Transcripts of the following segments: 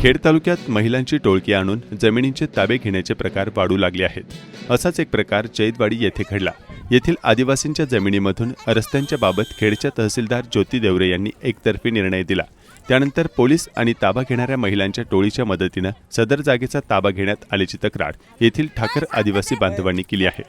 खेड तालुक्यात महिलांची टोळकी आणून जमिनींचे ताबे घेण्याचे प्रकार वाढू लागले आहेत. असाच एक प्रकार जैतवाडी येथे घडला. येथील आदिवासींच्या जमिनीमधून रस्त्यांच्या बाबत खेडच्या तहसीलदार ज्योती देवरे यांनी एकतर्फी निर्णय दिला. त्यानंतर पोलीस आणि ताबा घेणाऱ्या महिलांच्या टोळीच्या मदतीनं सदर जागेचा ताबा घेण्यात आल्याची तक्रार येथील ठाकर आदिवासी बांधवांनी केली आहे.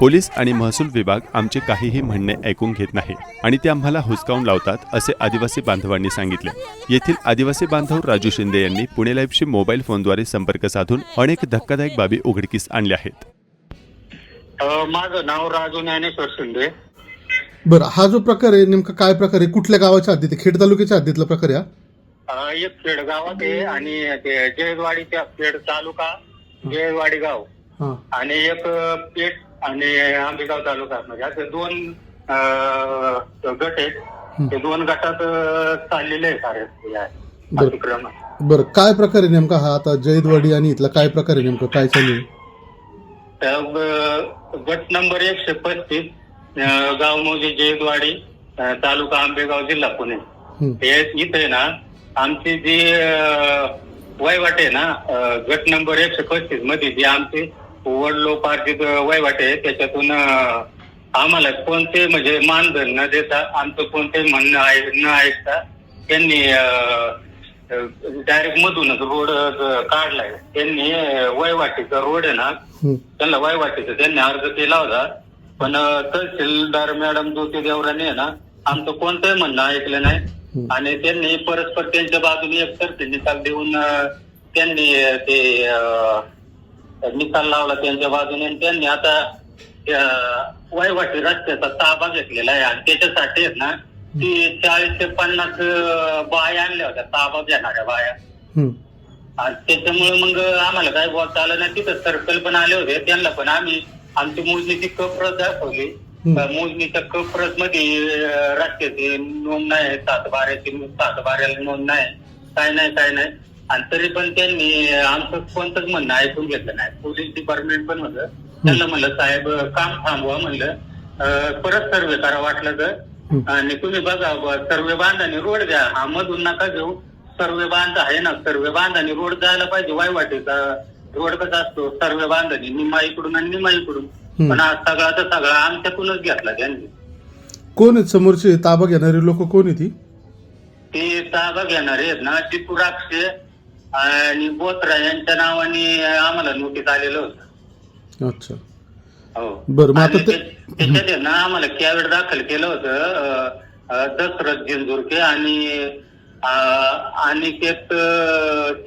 पोलीस आणि महसूल विभाग आमचे काहीही म्हणणे ऐकून घेत नाही आणि ते आम्हाला हुसकावून लावतात असे आदिवासी बांधवांनी सांगितले. येथील आदिवासी बांधव राजू शिंदे यांनी पुणे लाईव्हशी मोबाईल फोनद्वारे संपर्क साधून अनेक धक्कादायक बाबी उघडकीस आणल्या आहेत. अ, माझं नाव राजू ज्ञानेश्वर शिंदे. बरं हा जो प्रकार आहे नेमका काय प्रकार आहे? कुठल्या गावाच्या हद्दीत? खेड तालुक्याच्या हद्दीतला प्रकार आहे हा? एक खेड गावात आहे आणि ते जयवाडीच्या खेड तालुका जयवाडी गाव. आणि एक पेठ आणि आंबेगाव तालुका म्हणजे असे दोन गट आहेत. ते दोन गटात चाललेले आहे बरं. अतिक्रमण बरं काय प्रकार नेमका हा? आता जैदवाडी आणि इथला काय प्रकार नेमका? काय चालू गट नंबर एकशे पस्तीस गाव मौजे जयवाडी अ, तालुका आंबेगाव जिल्हा पुणे. हं, इथे ना आमची जी वयवाट आहे ना गट नंबर एकशे पस्तीसमध्ये जी आमची वडलोपार्जित वयवाट आहे त्याच्यातून आम्हाला कोणते म्हणजे मानधन न देता आमचं कोणते म्हणणं आहे न ऐकता त्यांनी डायरेक्ट मधूनच रोड काढलाय. त्यांनी वयवाटीचा रोड आहे ना त्यांना वयवाटीचा त्यांनी अर्ज केला होता. पण तहसीलदार मॅडम ज्योती देवराने आहे ना आमचं कोणतंही म्हणणं ऐकलं नाही. आणि त्यांनी परस्पर त्यांच्या बाजूने एकतर्फी निकाल देऊन त्यांनी ते निकाल लावला त्यांच्या बाजूने आणि त्यांनी आता अ, वयवाटी रस्त्याचा ताबा घेतलेला आहे. आणि त्याच्यासाठी आहेत ना ती चाळीस ते पन्नास बाया आणल्या होत्या ताबा घेणाऱ्या बाया. हं. आणि त्याच्यामुळे मग आम्हाला काय बोलता आलं नाही तिथं सर्कल पण आले होते त्यांना पण आम्ही आमची मोजणीची कप्रत दाखवली. मोजणीच्या कप्रत मध्ये रस्त्याची नोंद नाही सात बाऱ्याची सात बाऱ्याला नोंद नाही काय नाही काय नाही. आणि तरी पण त्यांनी आमचं कोणतंच म्हणणं ऐकून घेतलं नाही. पोलीस डिपार्टमेंट पण होतं त्यांना म्हणलं साहेब काम थांबवा म्हणलं. परत सर्वे करा वाटलं तर. आणि तुम्ही बघा सर्वे बांधाने रोड द्या. हा मधून नका घेऊ. सर्वे बांध आहे ना. सर्वे बांधाने रोड जायला पाहिजे वायवाटेचा रोड कसा असतो? सर्वे बांधाने निम्मा इकडून आणि निम्मा इकडून. पण आज सगळा तर सगळा आमच्याकडूनच घेतला त्यांनी. कोण आहेत समोरचे? ताबा घेणारे लोक कोण आहे ती ते ताबा घेणारे आहेत ना टिपू राक्षे आणि बोत्रा यांच्या नावाने आम्हाला नोटीस आलेलं होतं. अच्छा. हो. बरं, मग आता आणि ते- ते- त्याच्यात आहे ना आम्हाला कॅवेट दाखल केलं होतं अं, अं, दशरथ जिंजुरके आणि अं, अनिकेत अं,